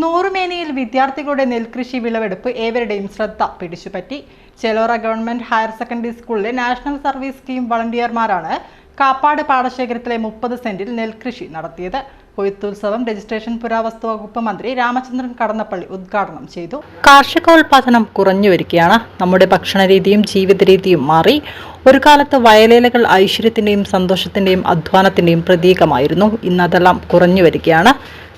നൂറുമേനിയിൽ വിദ്യാർത്ഥികളുടെ നെൽകൃഷി വിളവെടുപ്പ് ഏവരുടെയും ശ്രദ്ധ പിടിച്ചുപറ്റി. ചെലോറ ഗവൺമെന്റ് ഹയർ സെക്കൻഡറി സ്കൂളിലെ നാഷണൽ സർവീസ് സ്കീം വളണ്ടിയർമാരാണ് കാപ്പാട് പാടശേഖരത്തിലെ മുപ്പത് സെന്റിൽ നെൽകൃഷി നടത്തിയത്. കൊയ്ത്തുത്സവം രജിസ്ട്രേഷൻ പുരാവസ്തു വകുപ്പ് മന്ത്രി രാമചന്ദ്രൻ കടന്നപ്പള്ളി ഉദ്ഘാടനം ചെയ്തു. കാർഷികോൽപാദനം കുറഞ്ഞു വരികയാണ്. നമ്മുടെ ഭക്ഷണരീതിയും ജീവിത രീതിയും മാറി. ഒരു കാലത്ത് വയലേലകൾ ഐശ്വര്യത്തിന്റെയും സന്തോഷത്തിന്റെയും അധ്വാനത്തിന്റെയും പ്രതീകമായിരുന്നു. ഇന്നതെല്ലാം കുറഞ്ഞു വരികയാണ്.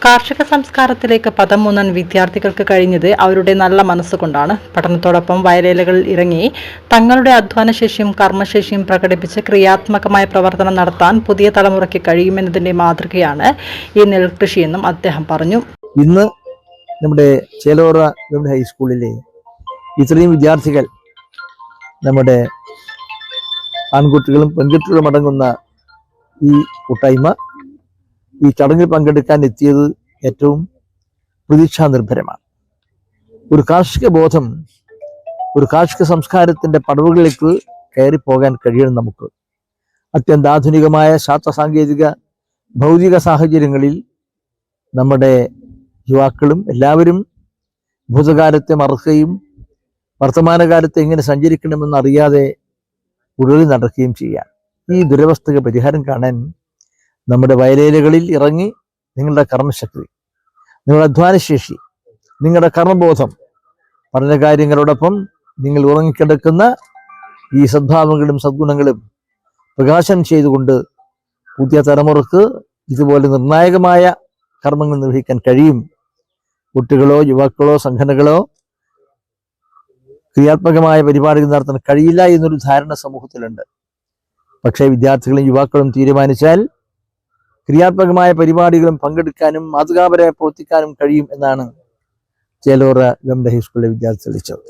കാർഷിക സംസ്കാരത്തിലേക്ക് പദം മൂന്നാൻ വിദ്യാർത്ഥികൾക്ക് കഴിഞ്ഞത് അവരുടെ നല്ല മനസ്സുകൊണ്ടാണ്. പഠനത്തോടൊപ്പം വയലേലകളിൽ ഇറങ്ങി തങ്ങളുടെ അധ്വാനശേഷിയും കർമ്മശേഷിയും പ്രകടിപ്പിച്ച് ക്രിയാത്മകമായ പ്രവർത്തനം നടത്താൻ പുതിയ തലമുറയ്ക്ക് കഴിയുമെന്നതിന്റെ മാതൃകയാണ് ഈ നെൽകൃഷിയെന്നും അദ്ദേഹം പറഞ്ഞു. ഇന്ന് നമ്മുടെ ചേലോറ ഗവൺമെന്റ് ഹൈസ്കൂളിലെ ഇത്രയും വിദ്യാർത്ഥികൾ നമ്മുടെ ആൺകുട്ടികളും പെൺകുട്ടികളും അടങ്ങുന്ന ഈ കൂട്ടായ്മ ഈ ചടങ്ങിൽ പങ്കെടുക്കാൻ എത്തിയത് ഏറ്റവും പ്രതീക്ഷാ നിർഭരമാണ് ഒരു കാർഷിക ബോധം ഒരു കാർഷിക സംസ്കാരത്തിന്റെ പടവുകളിലേക്ക് കയറി പോകാൻ കഴിയണം നമുക്ക്. അത്യന്താധുനികമായ ശാസ്ത്ര സാങ്കേതിക ഭൗതിക സാഹചര്യങ്ങളിൽ നമ്മുടെ യുവാക്കളും എല്ലാവരും ഭൂതകാലത്തെ മറക്കുകയും വർത്തമാനകാലത്തെ എങ്ങനെ സഞ്ചരിക്കണമെന്ന് അറിയാതെ ഉടലിൽ നടക്കുകയും ചെയ്യാം ഈ ദുരവസ്ഥക്ക് പരിഹാരം കാണാൻ നമ്മുടെ വയലേലകളിൽ ഇറങ്ങി നിങ്ങളുടെ കർമ്മശക്തി നിങ്ങളുടെ അധ്വാനശേഷി നിങ്ങളുടെ കർമ്മബോധം പഠന കാര്യങ്ങളോടൊപ്പം നിങ്ങൾ ഉറങ്ങിക്കിടക്കുന്ന ഈ സദ്ഭാവങ്ങളും സദ്ഗുണങ്ങളും പ്രകാശനം ചെയ്തുകൊണ്ട് പുതിയ തലമുറയ്ക്ക് ഇതുപോലെ നിർണായകമായ കർമ്മങ്ങൾ നിർവഹിക്കാൻ കഴിയും. കുട്ടികളോ യുവാക്കളോ സംഘടനകളോ ക്രിയാത്മകമായ പരിപാടികൾ നടത്താൻ കഴിയില്ല എന്നൊരു ധാരണ സമൂഹത്തിലുണ്ട്. പക്ഷേ വിദ്യാർത്ഥികളും യുവാക്കളും തീരുമാനിച്ചാൽ ക്രിയാത്മകമായ പരിപാടികളും പങ്കെടുക്കാനും മാതൃകാപരെ പ്രവർത്തിക്കാനും കഴിയും എന്നാണ് ചേലോറ ഗവൺമെന്റ് ഹൈസ്കൂളിലെ വിദ്യാർത്ഥി തെളിച്ചത്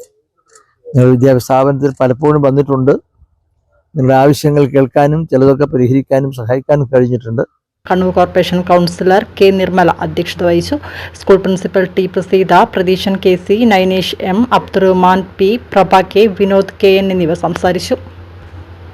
നിങ്ങൾ വിദ്യാഭ്യാസ സ്ഥാപനത്തിൽ പലപ്പോഴും വന്നിട്ടുണ്ട്. നിങ്ങളുടെ ആവശ്യങ്ങൾ കേൾക്കാനും ചിലതൊക്കെ പരിഹരിക്കാനും സഹായിക്കാനും കഴിഞ്ഞിട്ടുണ്ട്. Kannur corporation councillor K Nirmala അധ്യക്ഷത വഹിച്ചു. School principal T Praseetha Pratheeshan K C Nainesh M Abdurahman P Prabha K Vinod K N എന്നിവ സംസാരിച്ചു.